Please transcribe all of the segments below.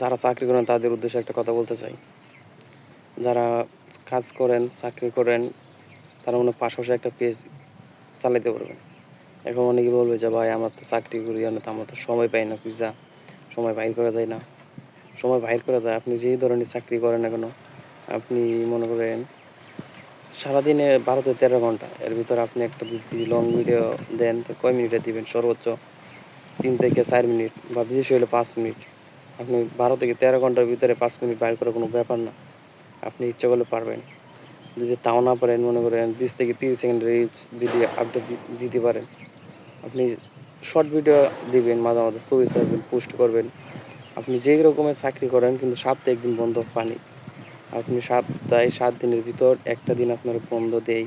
যারা চাকরি করেন, তাদের উদ্দেশ্যে একটা কথা বলতে চাই। যারা কাজ করেন, চাকরি করেন, তারা মনে পাশাপাশি একটা পেজ চালাইতে পারবেন। এখন অনেকে বলবে যে, ভাই, আমার তো চাকরি করি তো আমার তো সময় পাই না পিজা। সময় বাইর করা যায় না। সময় বাইর করা যায়। আপনি যেই ধরনের চাকরি করেন না কেন, আপনি মনে করেন সারাদিনে বারো থেকে তেরো ঘণ্টা, এর ভিতরে আপনি একটা যদি লং ভিডিও দেন, তো কয় মিনিটে দিবেন? সর্বোচ্চ তিন থেকে চার মিনিট বা বিশেষ হলে পাঁচ মিনিট। আপনি বারো থেকে তেরো ঘণ্টার ভিতরে পাঁচ মিনিট বাইর করা কোনো ব্যাপার না। আপনি ইচ্ছা করলে পারবেন। যদি তাও না পারেন, মনে করেন বিশ থেকে তিরিশ সেকেন্ড রিলস ভিডিও আপডেট দিতে পারেন। আপনি শর্ট ভিডিও দিবেন, মাঝে মাঝে ছবি ছাড়বেন পোস্ট করবেন। আপনি যেই রকমের চাকরি করেন, কিন্তু সপ্তাহে একদিন বন্ধ পানি। আপনি সপ্তাহে সাত দিনের ভিতর একটা দিন আপনার বন্ধ দেই।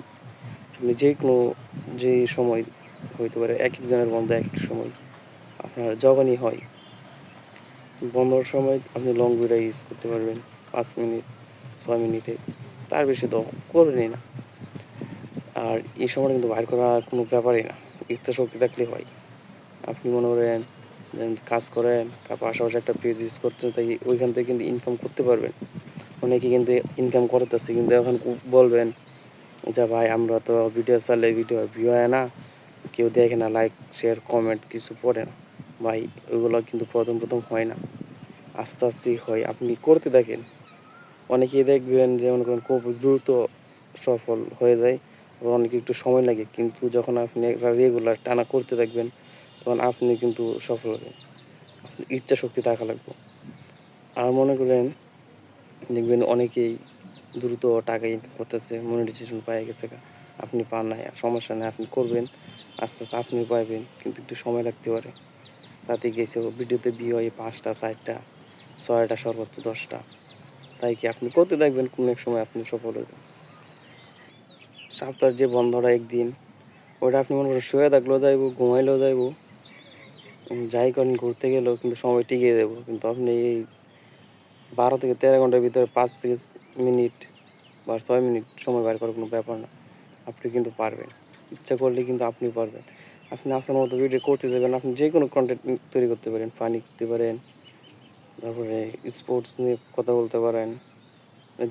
আপনি যে কোনো যে সময় হইতে পারে এক একজনের বন্ধ এক এক সময়। আপনার যখনই হয়। বন্ধর সময় আপনি লং ভিডিও ইউজ করতে পারবেন, পাঁচ মিনিট, ছয় মিনিটে। তার বেশি তো করবেনই না। আর এই সময় কিন্তু বাইর করা কোনো ব্যাপারই না। ইচ্ছা শক্তি থাকলে হয়। আপনি মনে করেন কাজ করেন, তার পাশাপাশি একটা পেজ ইউজ করছেন তাই ওইখান থেকে কিন্তু ইনকাম করতে পারবেন। অনেকে কিন্তু ইনকাম করতেছে, কিন্তু এখন বলবেন যে, ভাই, আমরা তো ভিডিও চালে ভিডিও ভিউ হয় না। কেউ দেখে না লাইক শেয়ার কমেন্ট কিছু পড়ে না। ভাই ওইগুলো কিন্তু প্রথম প্রথম হয় না। আস্তে আস্তেই হয়। আপনি করতে দেখেন অনেকেই দেখবেন যে মনে করেন খুব দ্রুত সফল হয়ে যায়, আবার অনেকে একটু সময় লাগে। কিন্তু যখন আপনি একটা রেগুলার টানা করতে থাকবেন, তখন আপনি কিন্তু সফল হবেন। আপনি ইচ্ছা শক্তি থাকা লাগবে। আর মনে করেন, দেখবেন অনেকেই দ্রুত টাকা ইনকাম করতেছে মনিটাইজেশন পাই গেছে। আপনি পান নাই, সমস্যা নেই, আপনি করবেন। আস্তে আস্তে আপনি পাইবেন, কিন্তু একটু সময় লাগতে পারে। তাতে গেছে ভিডিওতে বিয়ে হয় পাঁচটা, চারটা, ছয়টা, সর্বোচ্চ দশটা। তাই কি আপনি করতে দেখবেন কোনো এক সময় আপনি সফল হবেন সপ্তাহের যে বন্ধটা একদিন ওটা আপনি মনে করেন শুয়ে থাকলেও যাইব, ঘুমাইলেও যাইব যাই করেন ঘুরতে গেলেও কিন্তু সময় টিকিয়ে দেবো। কিন্তু আপনি এই বারো থেকে তেরো ঘণ্টার ভিতরে পাঁচ থেকে মিনিট বা ছয় মিনিট সময় বের করার কোনো ব্যাপার না। আপনি কিন্তু পারবেন। ইচ্ছা করলে কিন্তু আপনি পারবেন। আপনি আপনার মতো ভিডিও করতে যাবেন, আপনি যে কোনো কন্টেন্ট তৈরি করতে পারেন ফানি করতে পারেন, তারপরে স্পোর্টস নিয়ে কথা বলতে পারেন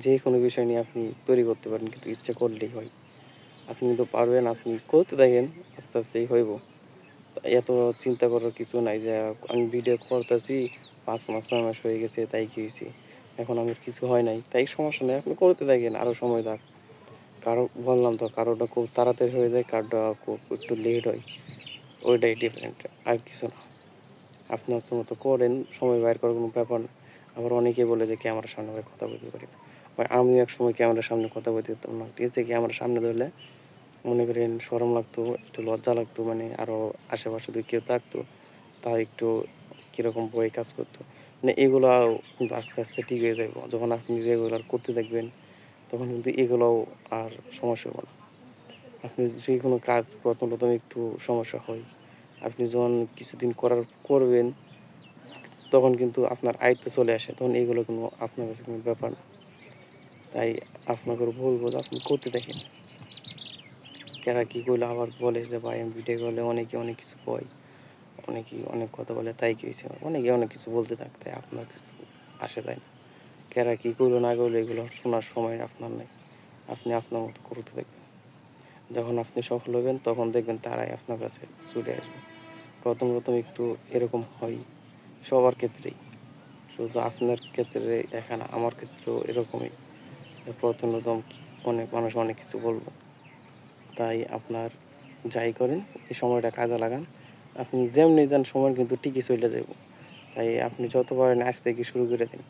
যে কোনো বিষয় নিয়ে আপনি তৈরি করতে পারেন, কিন্তু ইচ্ছা করলেই হয়। আপনি কিন্তু পারবেন, আপনি করতে দেখেন আস্তে আস্তেই হইব। এত চিন্তা করার কিছু নাই যে, আমি ভিডিও করতেছি, পাঁচ মাস, ছয় মাস হয়ে গেছে, তাই কি হয়েছে? এখন আমার কিছু হয় নাই, তাই সমস্যা নেই, আপনি করতে দেখেন আরও সময় থাক। কারও, বললাম তো কারোটা খুব তাড়াতাড়ি হয়ে যায়, কারোটা খুব একটু লেট হয়। ওইটাই ডিফারেন্ট আর কিছু না। আপনি আপনার মতো করেন, সময় বাইর করার কোনো ব্যাপার না। আবার অনেকে বলে যে ক্যামেরার সামনে ভাই কথা বলতে পারি না। ভাই, আমিও এক সময় ক্যামেরার সামনে কথা বলতে পারতাম না। ঠিক আছে, ক্যামেরার সামনে ধরলে মনে করেন সরম লাগতো, একটু লজ্জা লাগতো মানে আরও আশেপাশে যদি কেউ থাকতো, তাও একটু কীরকম বই কাজ করতো। মানে এগুলো কিন্তু আস্তে আস্তে ঠিক হয়ে যাবে যখন আপনি রেগুলার করতে থাকবেন তখন কিন্তু এগুলোও আর সমস্যা হবে না। আপনি যে কোনো কাজ প্রথম প্রথম একটু সমস্যা হয়। আপনি যখন কিছুদিন করার করবেন, তখন কিন্তু আপনার আয়ত্ত চলে আসে, তখন এগুলো কোনো আপনার কাছে কোনো ব্যাপার না। তাই আপনাকে বলব যে আপনি করতে দেখেন কেরা কী করলে আবার বলে যে, ভাই, আমি ভিডিও করলে অনেকে অনেক কিছু কয়। অনেকেই অনেক কথা বলে, তাই কি হয়েছে অনেকে অনেক কিছু বলতে থাকে, তাই আপনার কিছু আসে তাই না কেরা কী করল না করল এগুলো শোনার সময় আপনার নেই। আপনি আপনার মতো করতে থাকবেন যখন আপনি সফল হবেন, তখন দেখবেন তারাই আপনার কাছে ছুটে আসবে। প্রথম প্রথম একটু এরকম হয় সবার ক্ষেত্রেই। শুধু আপনার ক্ষেত্রে দেখা না, আমার ক্ষেত্রেও এরকমই। প্রথম প্রথম অনেক মানুষ অনেক কিছু বলব। তাই আপনার যাই করেন, এই সময়টা কাজে লাগান। আপনি যেমনি যান, সময় কিন্তু ঠিকই চলে যাব। তাই আপনি যত পারেন আজ থেকে শুরু করে দিন